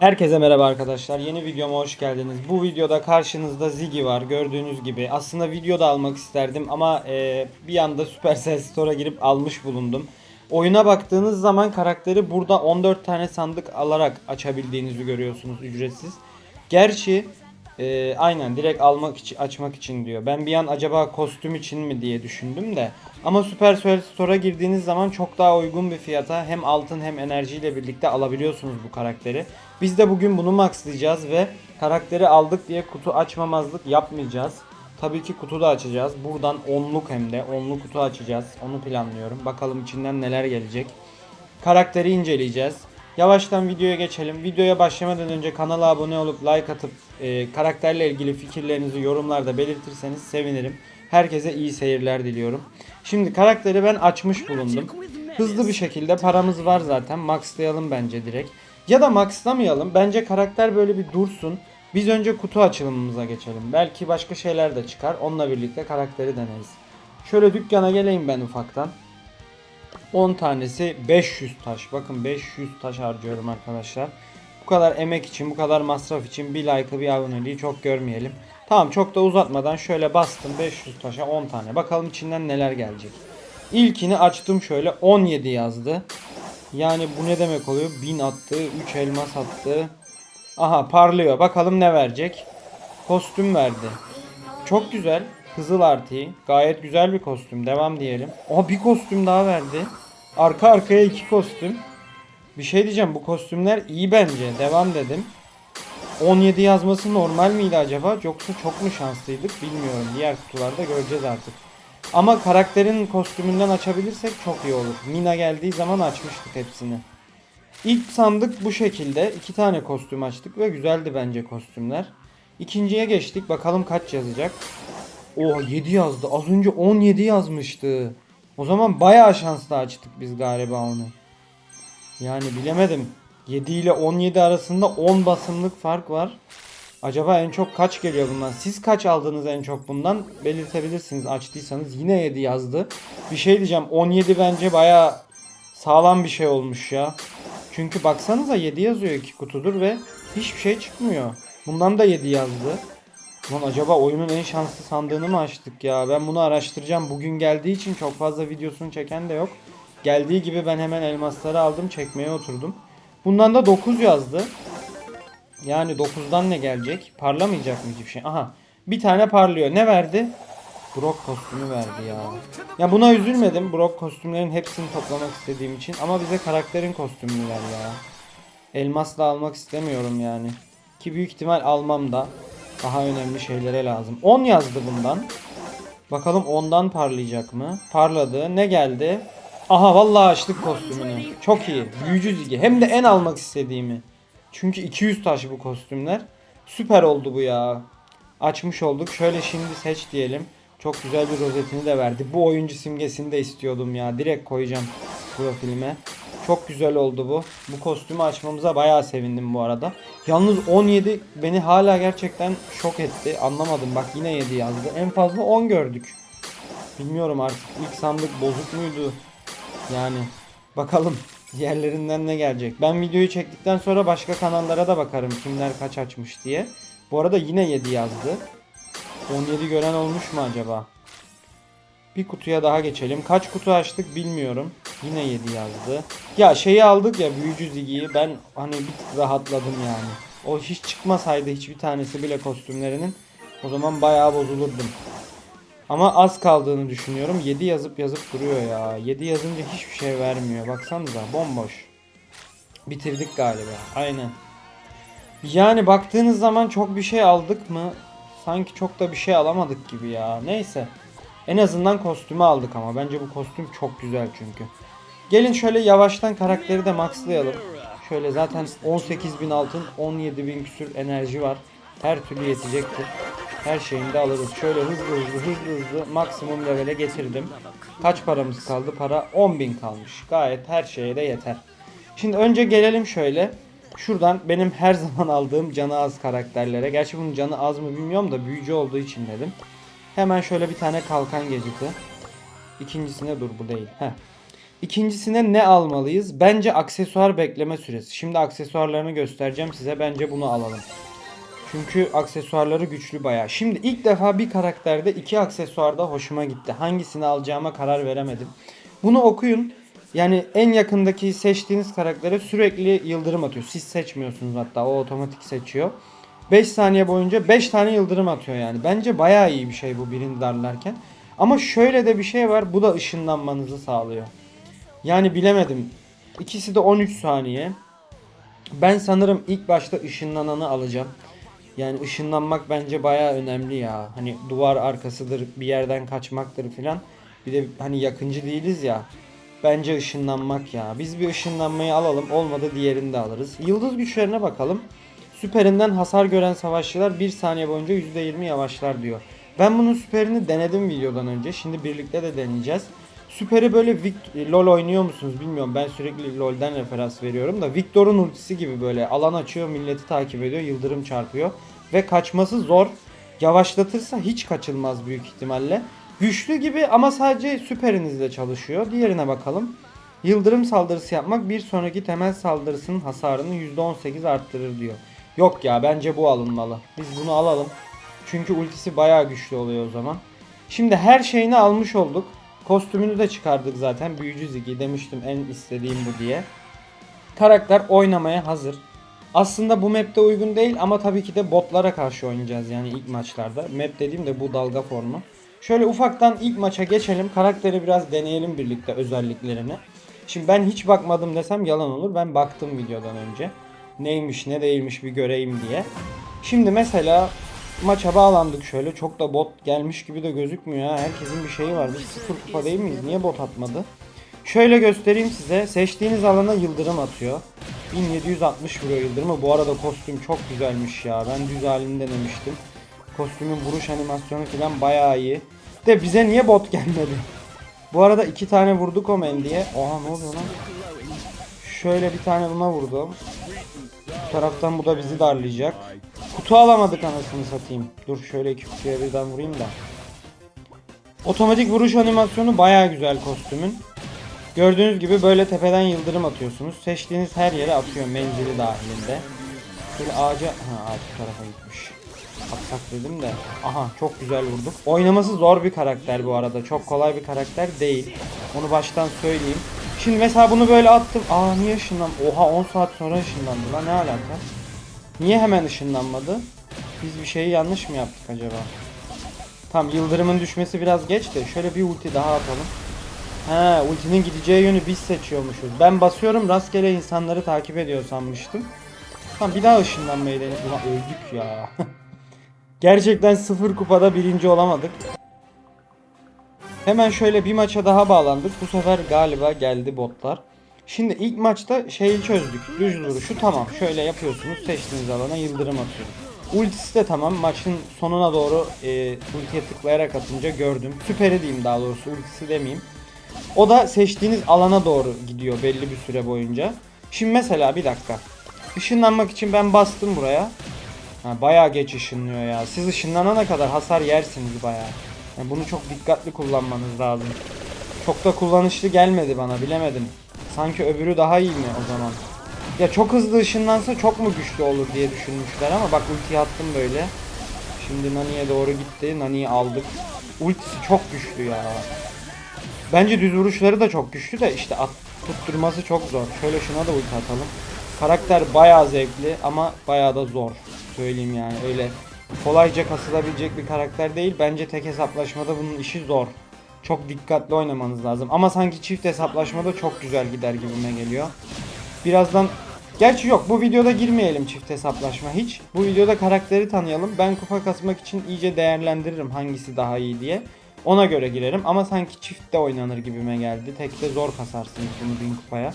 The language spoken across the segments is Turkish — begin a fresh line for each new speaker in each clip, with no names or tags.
Herkese merhaba arkadaşlar. Yeni videoma hoş geldiniz. Bu videoda karşınızda Ziggy var. Gördüğünüz gibi. Aslında videoda almak isterdim ama e, bir anda Supercell Store'a girip almış bulundum. Oyuna baktığınız zaman karakteri burada 14 tane sandık alarak açabildiğinizi görüyorsunuz ücretsiz. Gerçi e, aynen direkt almak için açmak için diyor. Ben bir an acaba kostüm için mi diye düşündüm de. Ama Supercell Store'a girdiğiniz zaman çok daha uygun bir fiyata hem altın hem enerjiyle birlikte alabiliyorsunuz bu karakteri. Biz de bugün bunu maxlayacağız ve karakteri aldık diye kutu açmamazlık yapmayacağız. Tabii ki kutu da açacağız. Buradan onluk hem de onluk kutu açacağız. Onu planlıyorum. Bakalım içinden neler gelecek. Karakteri inceleyeceğiz. Yavaştan videoya geçelim. Videoya başlamadan önce kanala abone olup like atıp e, karakterle ilgili fikirlerinizi yorumlarda belirtirseniz sevinirim. Herkese iyi seyirler diliyorum. Şimdi karakteri ben açmış bulundum. Hızlı bir şekilde paramız var zaten. Maxlayalım bence direkt. Ya da maxlamayalım. Bence karakter böyle bir dursun. Biz önce kutu açılımımıza geçelim. Belki başka şeyler de çıkar. Onunla birlikte karakteri deneriz. Şöyle dükkana geleyim ben ufaktan. 10 tanesi 500 taş. Bakın 500 taş harcıyorum arkadaşlar. Bu kadar emek için, bu kadar masraf için bir like'ı bir aboneliği çok görmeyelim. Tamam çok da uzatmadan şöyle bastım 500 taşa 10 tane. Bakalım içinden neler gelecek. İlkini açtım şöyle 17 yazdı. Yani bu ne demek oluyor? 1000 attı, 3 elmas attı. Aha parlıyor. Bakalım ne verecek. Kostüm verdi. Çok güzel. Kızıl artı. Gayet güzel bir kostüm. Devam diyelim. Aha bir kostüm daha verdi. Arka arkaya iki kostüm. Bir şey diyeceğim. Bu kostümler iyi bence. Devam dedim. 17 yazması normal miydi acaba? Yoksa çok mu şanslıydık bilmiyorum. Diğer kutularda göreceğiz artık. Ama karakterin kostümünden açabilirsek çok iyi olur. Mina geldiği zaman açmıştık hepsini. İlk sandık bu şekilde. iki tane kostüm açtık ve güzeldi bence kostümler. İkinciye geçtik. Bakalım kaç yazacak. Oh 7 yazdı. Az önce 17 yazmıştı. O zaman bayağı şanslı açtık biz galiba onu. Yani bilemedim. 7 ile 17 arasında 10 basımlık fark var. Acaba en çok kaç geliyor bundan? Siz kaç aldınız en çok bundan? Belirtebilirsiniz açtıysanız. Yine 7 yazdı. Bir şey diyeceğim. 17 bence bayağı sağlam bir şey olmuş ya. Çünkü baksanıza 7 yazıyor iki kutudur ve hiçbir şey çıkmıyor. Bundan da 7 yazdı. Lan acaba oyunun en şanslı sandığını mı açtık ya? Ben bunu araştıracağım. Bugün geldiği için çok fazla videosunu çeken de yok. Geldiği gibi ben hemen elmasları aldım çekmeye oturdum. Bundan da 9 yazdı. Yani 9'dan ne gelecek? Parlamayacak mı hiçbir şey? Aha. Bir tane parlıyor. Ne verdi? Brock kostümü verdi ya. Ya buna üzülmedim. Brock kostümlerin hepsini toplamak istediğim için. Ama bize karakterin kostümünü ver ya. Elmasla almak istemiyorum yani. Ki büyük ihtimal almam da. Daha önemli şeylere lazım. 10 yazdı bundan. Bakalım ondan parlayacak mı? Parladı. Ne geldi? Aha vallahi açtık kostümünü. Çok iyi. Büyücü zigi. Hem de en almak istediğimi. Çünkü 200 taş bu kostümler. Süper oldu bu ya. Açmış olduk. Şöyle şimdi seç diyelim. Çok güzel bir rozetini de verdi. Bu oyuncu simgesini de istiyordum ya. Direkt koyacağım profilime. Çok güzel oldu bu. Bu kostümü açmamıza bayağı sevindim bu arada. Yalnız 17 beni hala gerçekten şok etti. Anlamadım. Bak yine 7 yazdı. En fazla 10 gördük. Bilmiyorum artık ilk sandık bozuk muydu? Yani bakalım diğerlerinden ne gelecek. Ben videoyu çektikten sonra başka kanallara da bakarım kimler kaç açmış diye. Bu arada yine 7 yazdı. 17 gören olmuş mu acaba? Bir kutuya daha geçelim. Kaç kutu açtık bilmiyorum. Yine 7 yazdı. Ya şeyi aldık ya büyücü zigiyi. Ben hani bir tık rahatladım yani. O hiç çıkmasaydı hiçbir tanesi bile kostümlerinin o zaman bayağı bozulurdum. Ama az kaldığını düşünüyorum. 7 yazıp yazıp duruyor ya. 7 yazınca hiçbir şey vermiyor. Baksanıza bomboş. Bitirdik galiba. Aynen. Yani baktığınız zaman çok bir şey aldık mı? Sanki çok da bir şey alamadık gibi ya. Neyse. En azından kostümü aldık ama. Bence bu kostüm çok güzel çünkü. Gelin şöyle yavaştan karakteri de maxlayalım. Şöyle zaten 18.000 altın, 17.000 küsür enerji var. Her türlü yetecektir. Her şeyini de alırız. Şöyle hızlı hızlı hızlı hızlı maksimum levele getirdim. Kaç paramız kaldı? Para 10.000 kalmış. Gayet her şeye de yeter. Şimdi önce gelelim şöyle. Şuradan benim her zaman aldığım canı az karakterlere. Gerçi bunun canı az mı bilmiyorum da büyücü olduğu için dedim. Hemen şöyle bir tane kalkan geciti. İkincisine dur bu değil. Heh. İkincisine ne almalıyız? Bence aksesuar bekleme süresi. Şimdi aksesuarlarını göstereceğim size. Bence bunu alalım. Çünkü aksesuarları güçlü bayağı. Şimdi ilk defa bir karakterde iki aksesuar da hoşuma gitti. Hangisini alacağıma karar veremedim. Bunu okuyun. Yani en yakındaki seçtiğiniz karaktere sürekli yıldırım atıyor. Siz seçmiyorsunuz hatta o otomatik seçiyor. 5 saniye boyunca 5 tane yıldırım atıyor yani. Bence bayağı iyi bir şey bu birini darlarken. Ama şöyle de bir şey var. Bu da ışınlanmanızı sağlıyor. Yani bilemedim. İkisi de 13 saniye. Ben sanırım ilk başta ışınlananı alacağım. Yani ışınlanmak bence baya önemli ya. Hani duvar arkasıdır, bir yerden kaçmaktır filan. Bir de hani yakıncı değiliz ya. Bence ışınlanmak ya. Biz bir ışınlanmayı alalım. Olmadı diğerini de alırız. Yıldız güçlerine bakalım. Süperinden hasar gören savaşçılar 1 saniye boyunca %20 yavaşlar diyor. Ben bunun süperini denedim videodan önce. Şimdi birlikte de deneyeceğiz. Süperi böyle Vic- LoL oynuyor musunuz bilmiyorum. Ben sürekli LoL'den referans veriyorum da Victor'un ultisi gibi böyle alan açıyor, milleti takip ediyor, yıldırım çarpıyor ve kaçması zor. Yavaşlatırsa hiç kaçılmaz büyük ihtimalle. Güçlü gibi ama sadece süperinizle çalışıyor. Diğerine bakalım. Yıldırım saldırısı yapmak bir sonraki temel saldırısının hasarını %18 arttırır diyor. Yok ya bence bu alınmalı. Biz bunu alalım. Çünkü ultisi bayağı güçlü oluyor o zaman. Şimdi her şeyini almış olduk. Kostümünü de çıkardık zaten. Büyücü Ziggy demiştim en istediğim bu diye. Karakter oynamaya hazır. Aslında bu map'te uygun değil ama tabii ki de botlara karşı oynayacağız yani ilk maçlarda. Map dediğim de bu dalga formu. Şöyle ufaktan ilk maça geçelim. Karakteri biraz deneyelim birlikte özelliklerini. Şimdi ben hiç bakmadım desem yalan olur. Ben baktım videodan önce. Neymiş ne değilmiş bir göreyim diye. Şimdi mesela maça bağlandık şöyle. Çok da bot gelmiş gibi de gözükmüyor ha. Herkesin bir şeyi var. Biz sıfır kupa değil miyiz? Niye bot atmadı? Şöyle göstereyim size. Seçtiğiniz alana yıldırım atıyor. 1760 vuruyor yıldırımı. Bu arada kostüm çok güzelmiş ya. Ben düz halini denemiştim. Kostümün vuruş animasyonu falan bayağı iyi. De bize niye bot gelmedi? Bu arada iki tane vurduk o diye. Oha ne oluyor lan? Şöyle bir tane buna vurdum. Bu taraftan bu da bizi darlayacak. Kutu alamadık anasını satayım. Dur şöyle iki kutuya birden vurayım da. Otomatik vuruş animasyonu baya güzel kostümün. Gördüğünüz gibi böyle tepeden yıldırım atıyorsunuz. Seçtiğiniz her yere atıyor menzili dahilinde. Şöyle ağaca... Ha ağaç tarafa gitmiş. Atsak dedim de. Aha çok güzel vurduk. Oynaması zor bir karakter bu arada. Çok kolay bir karakter değil. Onu baştan söyleyeyim. Şimdi mesela bunu böyle attım. Aa niye ışınlan? Oha 10 saat sonra ışınlandı lan ne alaka? Niye hemen ışınlanmadı? Biz bir şeyi yanlış mı yaptık acaba? Tam yıldırımın düşmesi biraz geç de şöyle bir ulti daha atalım. He ultinin gideceği yönü biz seçiyormuşuz. Ben basıyorum rastgele insanları takip ediyor sanmıştım. Tamam bir daha ışınlanmayı denedik. Ulan öldük ya. Gerçekten sıfır kupada birinci olamadık. Hemen şöyle bir maça daha bağlandık. Bu sefer galiba geldi botlar. Şimdi ilk maçta şeyi çözdük. Düz vuruşu tamam. Şöyle yapıyorsunuz. Seçtiğiniz alana yıldırım atıyoruz. Ultisi de tamam. Maçın sonuna doğru e, ultiye tıklayarak atınca gördüm. Süperi diyeyim daha doğrusu. Ultisi demeyeyim. O da seçtiğiniz alana doğru gidiyor belli bir süre boyunca. Şimdi mesela bir dakika. Işınlanmak için ben bastım buraya. Ha, bayağı geç ışınlıyor ya. Siz ışınlanana kadar hasar yersiniz bayağı. Yani bunu çok dikkatli kullanmanız lazım. Çok da kullanışlı gelmedi bana bilemedim. Sanki öbürü daha iyi mi o zaman? Ya çok hızlı ışınlansa çok mu güçlü olur diye düşünmüşler ama bak ultiyi attım böyle. Şimdi Nani'ye doğru gitti. Nani'yi aldık. Ultisi çok güçlü ya. Bence düz vuruşları da çok güçlü de işte at, tutturması çok zor. Şöyle şuna da ulti atalım. Karakter bayağı zevkli ama bayağı da zor. Söyleyeyim yani öyle kolayca kasılabilecek bir karakter değil. Bence tek hesaplaşmada bunun işi zor. Çok dikkatli oynamanız lazım. Ama sanki çift hesaplaşmada çok güzel gider gibime geliyor. Birazdan Gerçi yok bu videoda girmeyelim çift hesaplaşma hiç. Bu videoda karakteri tanıyalım. Ben kupa kasmak için iyice değerlendiririm hangisi daha iyi diye. Ona göre girerim ama sanki çiftte oynanır gibime geldi. Tekte zor kasarsınız bunu bin kupaya.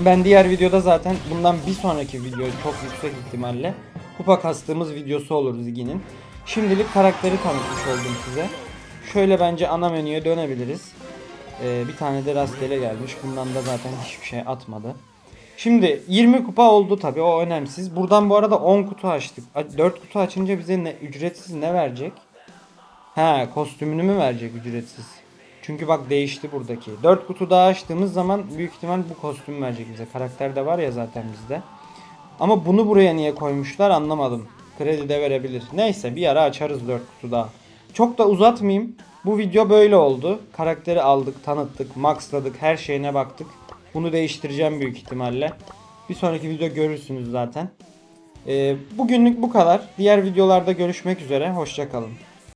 Ben diğer videoda zaten bundan bir sonraki video çok yüksek ihtimalle kupa kastığımız videosu olur Ziggy'nin. Şimdilik karakteri tanıtmış oldum size. Şöyle bence ana menüye dönebiliriz. Ee, bir tane de rastgele gelmiş. Bundan da zaten hiçbir şey atmadı. Şimdi 20 kupa oldu tabi o önemsiz. Buradan bu arada 10 kutu açtık. 4 kutu açınca bize ne ücretsiz ne verecek? Ha kostümünü mü verecek ücretsiz? Çünkü bak değişti buradaki. 4 kutu daha açtığımız zaman büyük ihtimal bu kostüm verecek bize. Karakter de var ya zaten bizde. Ama bunu buraya niye koymuşlar anlamadım. Kredi de verebilir. Neyse bir ara açarız 4 kutu daha. Çok da uzatmayayım. Bu video böyle oldu. Karakteri aldık, tanıttık, maxladık, her şeyine baktık. Bunu değiştireceğim büyük ihtimalle. Bir sonraki video görürsünüz zaten. Ee, bugünlük bu kadar. Diğer videolarda görüşmek üzere. Hoşçakalın.